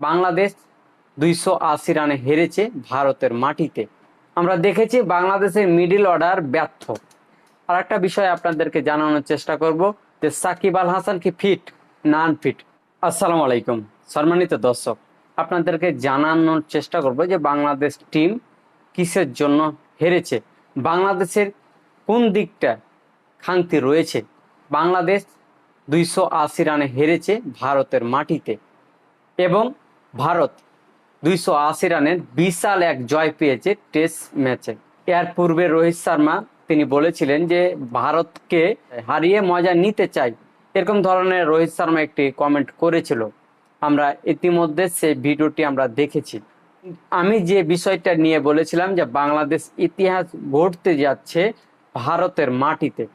বাংলাদেশ দুইশো আশি রানে হেরেছে ভারতের মাটিতে। আমরা দেখেছি বাংলাদেশের মিডিল অর্ডার ব্যর্থ। আর একটা বিষয় আপনাদেরকে জানানোর চেষ্টা করব যে সাকিব আল হাসান কি ফিট না আনফিট আসসালামু আলাইকুম, সম্মানিত দর্শক, আপনাদেরকে জানানোর চেষ্টা করব যে বাংলাদেশ টিম কিসের জন্য হেরেছে? বাংলাদেশের কোন দিকটা খাংতি রয়েছে? বাংলাদেশ দুইশো আশি রানে হেরেছে ভারতের মাটিতে। এবং ভারত দুইশো আশি রানের বিশাল এক জয় পেয়েছে টেস্ট ম্যাচে। এর পূর্বে রোহিত শর্মা তিনি বলেছিলেন যে, ভারতকে হারিয়ে মজা নিতে চাই। এরকম ধরনের রোহিত শর্মা একটি কমেন্ট করেছিল। আমরা ইতিমধ্যে সেই ভিডিওটি আমরা দেখেছি। আমি যে বিষয়টা নিয়ে বলেছিলাম যে, বাংলাদেশ ইতিহাস গড়তে যাচ্ছে ভারতের মাটিতে।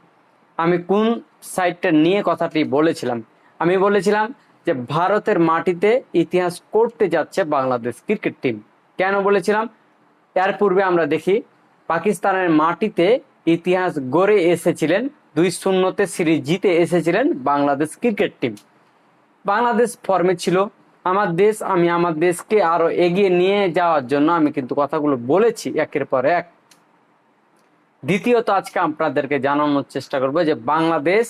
আমি কোন সাইডটা নিয়ে কথাটি বলেছিলাম? আমি বলেছিলাম যে ভারতের মাটিতে ইতিহাস করতে যাচ্ছে বাংলাদেশ ক্রিকেট টিম। কেন বলেছিলাম? এর পূর্বে আমরা দেখি, পাকিস্তানের মাটিতে ইতিহাস গড়ে এসেছিলেন, দুই শূন্যতে সিরিজ জিতে এসেছিলেন বাংলাদেশ ক্রিকেট টিম। বাংলাদেশ ফর্মে ছিল। আমার দেশ, আমি আমার দেশকে আরও এগিয়ে নিয়ে যাওয়ার জন্য আমি কিন্তু কথাগুলো বলেছি একের পর এক। দ্বিতীয়ত আজকে আপনাদেরকে জানানোর চেষ্টা করব যে বাংলাদেশ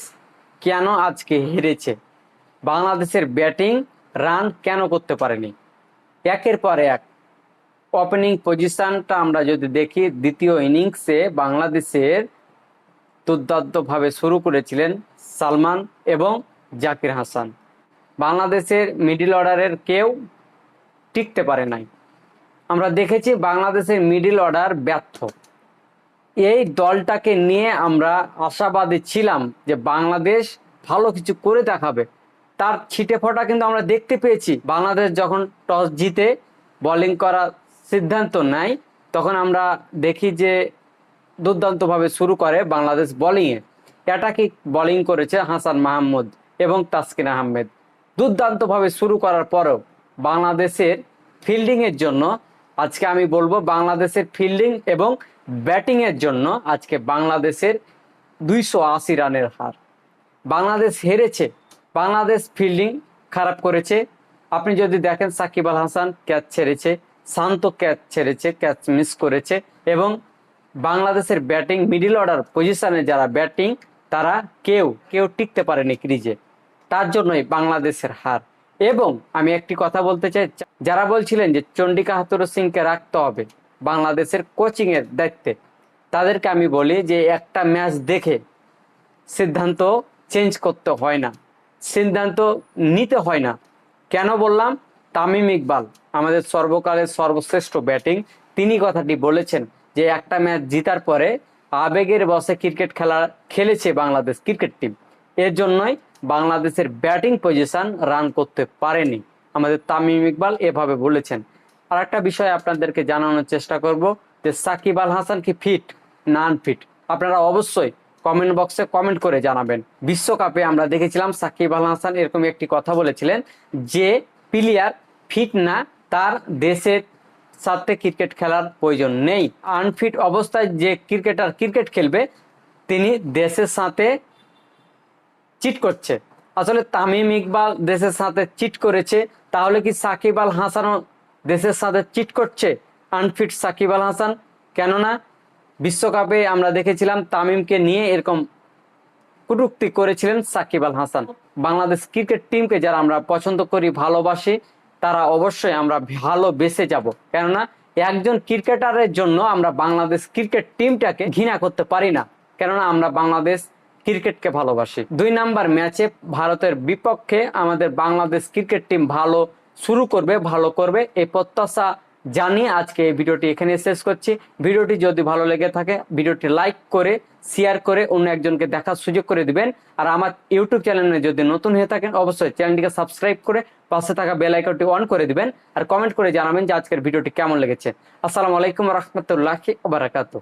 কেন আজকে হেরেছে? বাংলাদেশের ব্যাটিং রান কেন করতে পারেনি? একের পর এক। ওপেনিং পজিশনটা আমরা যদি দেখি, দ্বিতীয় ইনিংসে বাংলাদেশের দুর্দান্তভাবে শুরু করেছিলেন সালমান এবং জাকির হাসান। বাংলাদেশের মিডিল অর্ডারের কেউ টিকতে পারে নাই। আমরা দেখেছি বাংলাদেশের মিডিল অর্ডার ব্যর্থ। এই দলটাকে নিয়ে আমরা আশাবাদী ছিলাম যে বাংলাদেশ ভালো কিছু করে দেখাবে। তার ছিটে ফোটা কিন্তু আমরা দেখতে পেয়েছি। বাংলাদেশ যখন টস জিতে বোলিং করার সিদ্ধান্ত নেয়, তখন আমরা দেখি যে দুর্দান্তভাবে শুরু করে বাংলাদেশ বোলিংয়ে অ্যাটাকিং বোলিং করেছে হাসান মাহমুদ এবং তাসকিন আহমেদ। দুর্দান্তভাবে শুরু করার পরেও বাংলাদেশের ফিল্ডিংয়ের জন্য আজকে আমি বলব বাংলাদেশের ফিল্ডিং এবং ব্যাটিংয়ের জন্য আজকে বাংলাদেশের দুইশো আশি রানের হার। বাংলাদেশ হেরেছে বাংলাদেশ ফিল্ডিং খারাপ করেছে। আপনি যদি দেখেন সাকিব আল হাসান ক্যাচ ছেড়েছে, শান্ত ক্যাচ ছেড়েছে ক্যাচ মিস করেছে এবং বাংলাদেশের ব্যাটিং মিডিল অর্ডার পজিশনে যারা ব্যাটিং তারা কেউ কেউ টিকতে পারেনি ক্রিজে তার জন্যই বাংলাদেশের হার। এবং আমি একটি কথা বলতে চাই, যারা বলছিলেন যে চন্ডিকা হাতুর সিংকে রাখতে হবে বাংলাদেশের কোচিং এর দায়িত্বে, তাদেরকে আমি বলি যে একটা ম্যাচ দেখে সিদ্ধান্ত চেঞ্জ করতে হয় না। সিদ্ধান্ত নিতে হয় না। কেন বললাম? তামিম ইকবাল, আমাদের সর্বকালের সর্বশ্রেষ্ঠ ব্যাটিং, তিনি কথাটি বলেছেন যে একটা ম্যাচ জিতার পরে আবেগের বসে ক্রিকেট খেলা খেলেছে বাংলাদেশ ক্রিকেট টিম। এর জন্যই বাংলাদেশের ব্যাটিং পজিশন রান করতে পারেনি। আমাদের তামিম ইকবাল এভাবে বলেছেন। আর একটা বিষয় আপনাদেরকে জানানোর চেষ্টা করব যে সাকিব আল হাসান কি ফিট না আনফিট আপনারা অবশ্যই কমেন্ট বক্সে কমেন্ট করে জানাবেন। বিশ্বকাপে আমরা দেখেছিলাম সাকিব আল হাসান এরকম একটি কথা বলেছিলেন যে প্লেয়ার ফিট না, তার দেশের সাথে ক্রিকেট খেলার প্রয়োজন নেই। আনফিট অবস্থায় যে ক্রিকেটার ক্রিকেট খেলবে, তিনি দেশের সাথে চিট করছে। আসলে তামিম ইকবাল দেশের সাথে চিট করেছে, তাহলে কি সাকিব আল হাসানও দেশের সাথে চিট করছে আনফিট সাকিব আল হাসান? কেননা বিশ্বকাপে আমরা দেখেছিলাম তামিমকে নিয়ে এরকম কটূক্তি করেছিলেন সাকিব আল হাসান। বাংলাদেশ ক্রিকেট টিমকে যারা আমরা পছন্দ করি, ভালোবাসি, তারা অবশ্যই আমরা ভালোবেসে যাব। কেননা, একজন ক্রিকেটারের জন্য আমরা বাংলাদেশ ক্রিকেট টিমটাকে ঘৃণা করতে পারি না। কেননা, আমরা বাংলাদেশ ক্রিকেটকে ভালোবাসি। দুই নাম্বার ম্যাচে ভারতের বিপক্ষে আমাদের বাংলাদেশ ক্রিকেট টিম ভালো শুরু করবে, ভালো করবে। এই প্রত্যাশা জানিয়ে আজকে এই ভিডিওটি এখানে শেষ করছি। ভিডিওটি যদি ভালো লেগে থাকে, ভিডিওটি লাইক করে, শেয়ার করে অন্য একজনকে দেখার সুযোগ করে দিবেন। আর আমার ইউটিউব চ্যানেলে যদি নতুন হয়ে থাকেন, অবশ্যই চ্যানেলটিকে সাবস্ক্রাইব করে পাশে থাকা বেল আইকনটি অন করে দিবেন। আর কমেন্ট করে জানাবেন যে আজকের ভিডিওটি কেমন লেগেছে। আসসালামু আলাইকুম রহমতুল্লাহি বারাকাতু